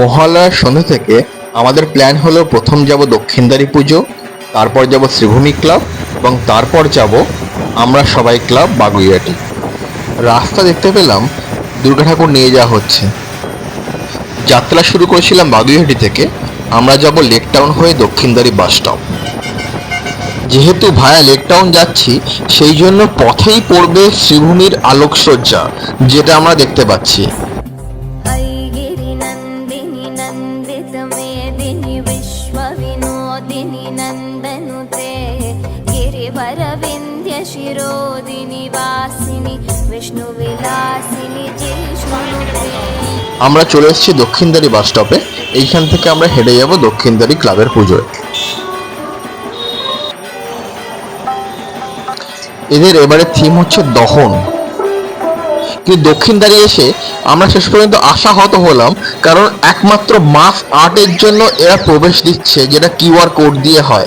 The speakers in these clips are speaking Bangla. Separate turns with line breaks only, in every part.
মহালয়ার সন্ধ্যা থেকে আমাদের প্ল্যান হলো প্রথম যাব দক্ষিণদারি পুজো, তারপর যাব শ্রীভূমি ক্লাব এবং তারপর যাব আমরা সবাই ক্লাব বাগুইয়াটি। রাস্তা দেখতে পেলাম দুর্গা ঠাকুর নিয়ে যাওয়া হচ্ছে। যাত্রা শুরু করেছিলাম বাগুইহাটি থেকে, আমরা যাব লেক টাউন হয়ে দক্ষিণদারি বাস স্টপ যেহেতু ভায়া লেক টাউন যাচ্ছি, সেই জন্য পথেই পড়বে শ্রীভূমির আলোকসজ্জা, যেটা আমরা দেখতে পাচ্ছি। আমরা চলে এসেছি দক্ষিণদারি বাস স্টপে। এইখান থেকে আমরা হেঁটে যাব দক্ষিণদারি ক্লাবের পুজোয়। এদের এবারে থিম হচ্ছে দহন। কিন্তু দক্ষিণদারি এসে আমরা শেষ পর্যন্ত আশাহত হলাম, কারণ একমাত্র মাস আর্টের জন্য এরা প্রবেশ দিচ্ছে, যেটা কিউআর কোড দিয়ে হয়।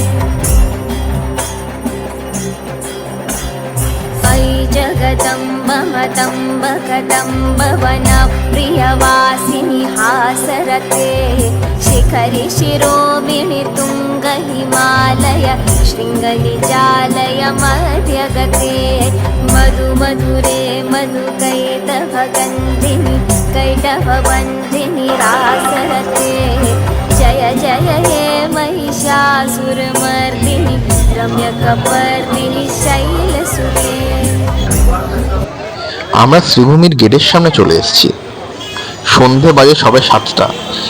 वै जगदं मम भगतं भवनप्रियवासिनि हासरते शिखरिशिरोमिः तुङ्गहिमालय श्रृङ्गलिजालय मगते मधुमधुरे मधुकैटभगन्दिनि कैटभवन्दिनि रासरते। जय जय हे महिषासुरमर्दिनि रम्यकपर्दिनि शैलसुते
আমরা শ্রীভূমির গেটের সামনে চলে এসেছি সন্ধে বাজে সবে সাতটা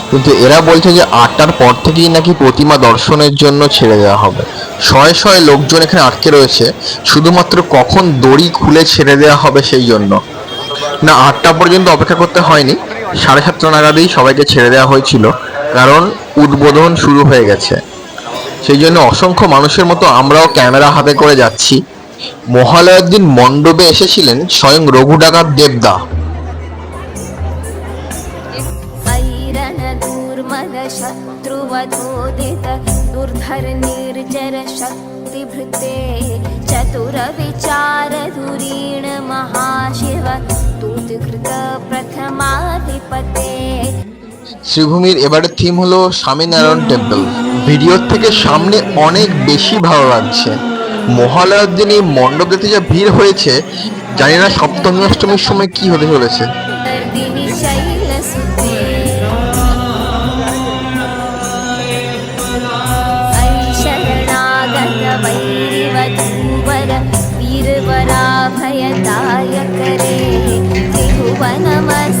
কিন্তু এরা বলছে যে আটটার পর থেকেই নাকি প্রতিমা দর্শনের জন্য ছেড়ে দেওয়া হবে শয়ে শয়ে লোকজন এখানে আটকে রয়েছে শুধুমাত্র কখন দড়ি খুলে ছেড়ে দেওয়া হবে সেই জন্য না আটটা পর্যন্ত অপেক্ষা করতে হয়নি সাড়ে সাতটা নাগাদেই সবাইকে ছেড়ে দেওয়া হয়েছিল কারণ উদ্বোধন শুরু হয়ে গেছে সেই জন্য অসংখ্য মানুষের মতো আমরাও ক্যামেরা হাতে করে যাচ্ছি মহালয়ার দিন মণ্ডপে এসেছিলেন স্বয়ং রঘু ডাকাত দেবদা
ऐरणदूर्मदशत्रुवधोदित दुर्धर निर्जर शक्तिभृते चतुरविचारधुरीण महाशिव तूतिकृत प्रथमाधिपते
শ্রীভূমির এবারের থিম হলো স্বামীনারায়ণ টেম্পল ভিডিওর থেকে সামনে অনেক বেশি ভালো লাগছে মহালয়ার দিন এই মণ্ডপ দেখতে যা ভিড় হয়েছে জানি না সপ্তমী অষ্টমীর সময় কি হতে চলেছে
वर्दिनि शैलसुते ऐ शरणागतवैरिवधूवर वीरवराभयदायकरे त्रिभुवनमस्तकशूलविरोधि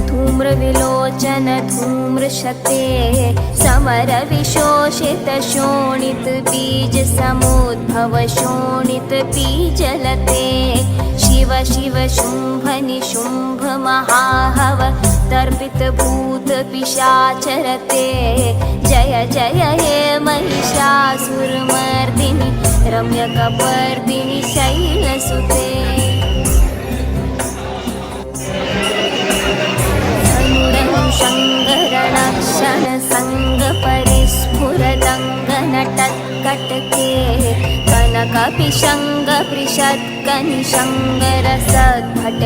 धूम्रविलोचन धूम्रशते समर विशोषित शोणित बीज समुद्भव शोणित बीजलते शिव शिव शुम्भ निशुम्भ महाहव तर्पित भूत पिशाचरते जय जय हे महिषासुरमर्दिनि रम्यकपर्दिनि शैलसुते शङ्गरणक्षण सङ्गपरिस्फुरदङ्गनटत्कटके कनकपिशङ्गपृषत्कनिशङ्गरसद्भट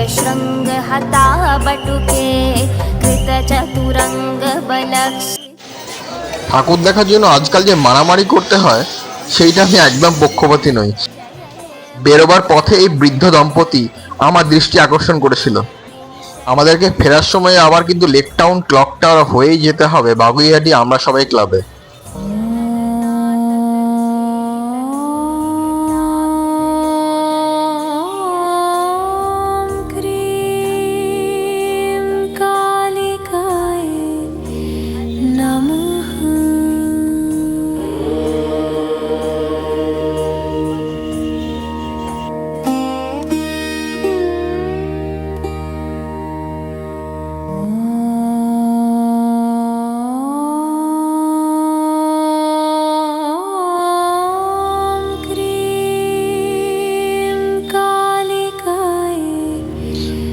हताबटुके कृतचतुरङ्गबलक्ष
ঠাকুর দেখার জন্য আজকাল যে মারামারি করতে হয় সেইটা আমি একদম পক্ষপাতী নই বেরোবার পথে এই বৃদ্ধ দম্পতি আমার দৃষ্টি আকর্ষণ করেছিল আমাদেরকে ফেরার সময় আবার কিন্তু লেক টাউন ক্লক টাওয়ার হয়েই যেতে হবে। বাগুইহাটি আমরা সবাই ক্লাবে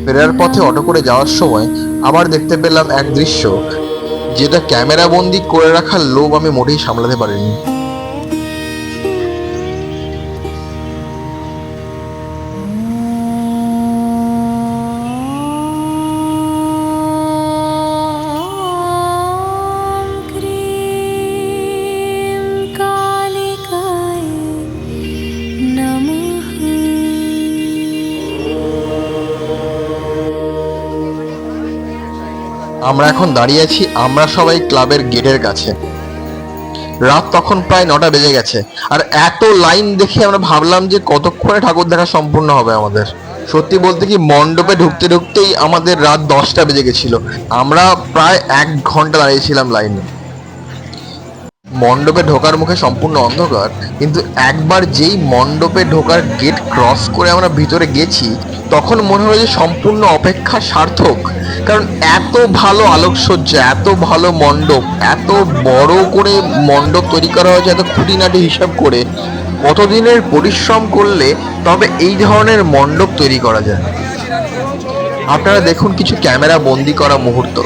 ফেরার পথে অটো করে যাওয়ার সময় আবার দেখতে পেলাম এক দৃশ্য, যেটা ক্যামেরাবন্দি করে রাখার লোভ আমি মোটেই সামলাতে পারিনি। আমরা এখন দাঁড়িয়ে আছি, আমরা সবাই ক্লাবের গেটের কাছে। রাত তখন প্রায় নটা বেজে গেছে, আর এত লাইন দেখে আমরা ভাবলাম যে কতক্ষণে ঠাকুর দেখা সম্পূর্ণ হবে আমাদের। সত্যি বলতে কি, মণ্ডপে ঢুকতে ঢুকতেই আমাদের রাত দশটা বেজে গেছিল। আমরা প্রায় এক ঘণ্টা দাঁড়িয়েছিলাম লাইনে। মণ্ডপে ঢোকার মুখে সম্পূর্ণ অন্ধকার, কিন্তু একবার যেই মণ্ডপে ঢোকার গেট ক্রস করে আমরা ভিতরে গেছি, তখন মনে হলো যে সম্পূর্ণ অপেক্ষা সার্থক। কারণ এত ভালো আলোকসজ্জা, এত ভালো মণ্ডপ, এত বড় করে মণ্ডপ তৈরি করা হয়েছে, এত খুঁটিনাটি হিসাব করে, কতদিনের পরিশ্রম করলে তবে এই ধরনের মণ্ডপ তৈরি করা যায়? আপনারা দেখুন কিছু ক্যামেরা বন্দি করা মুহূর্ত।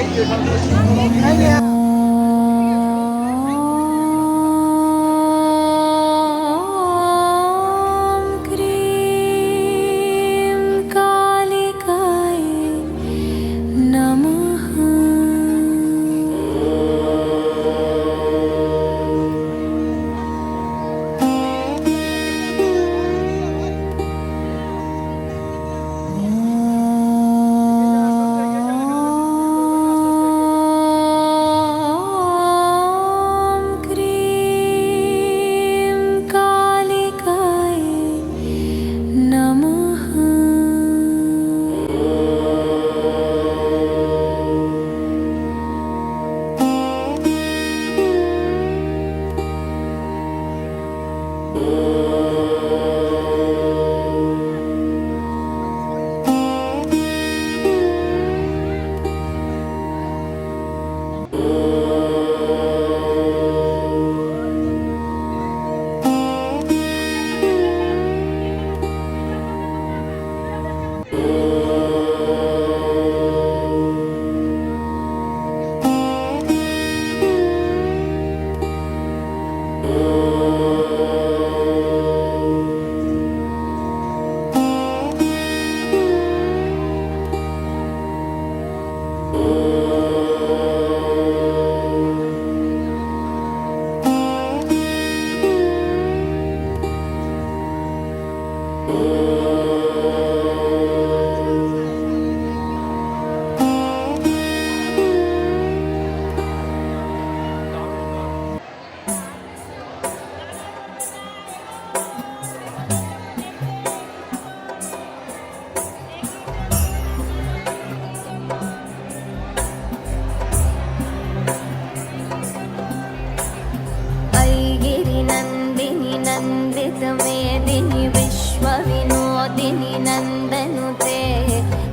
नन्दितमेदिनि विश्वविनोदिनि नन्दनुते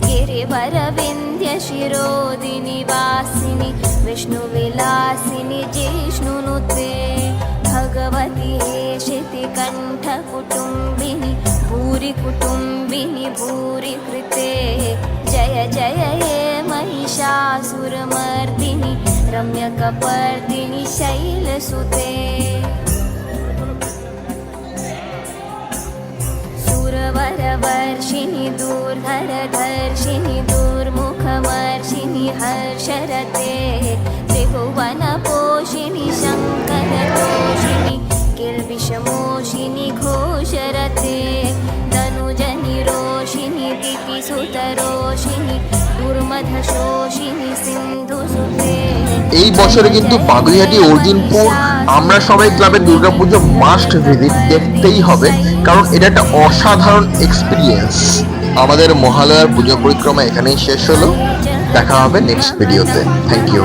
गिरिवरविन्द्यशिरोदिनि वासिनि विष्णुविलासिनि जिष्णुनुते भगवति हेशितिकण्ठकुटुम्बिनि भूरि कुटुम्बिनि भूरि कृते जय जय हे महिषासुरमर्दिनि रम्यकपर्दिनि शैलसुते वर्षिणि दूर दूर्मुखमर्षिणि हर्षरते त्रिभुवनपोषिणि शङ्करतोषिणि किल्बिषमोषिणि घोषरते तनुजनिरोषिणि दिपिसुतरोषिणि
এই বছরে কিন্তু বাগুইহাটি অর্জুনপুর আমরা সবাই ক্লাবের দুর্গাপুজো মাস্ট ভিজিট দেখতেই হবে। কারণ এটা একটা অসাধারণ এক্সপিরিয়েন্স আমাদের মহালয়ার পুজো পরিক্রমা এখানেই শেষ হলো। দেখা হবে নেক্সট ভিডিওতে থ্যাংক ইউ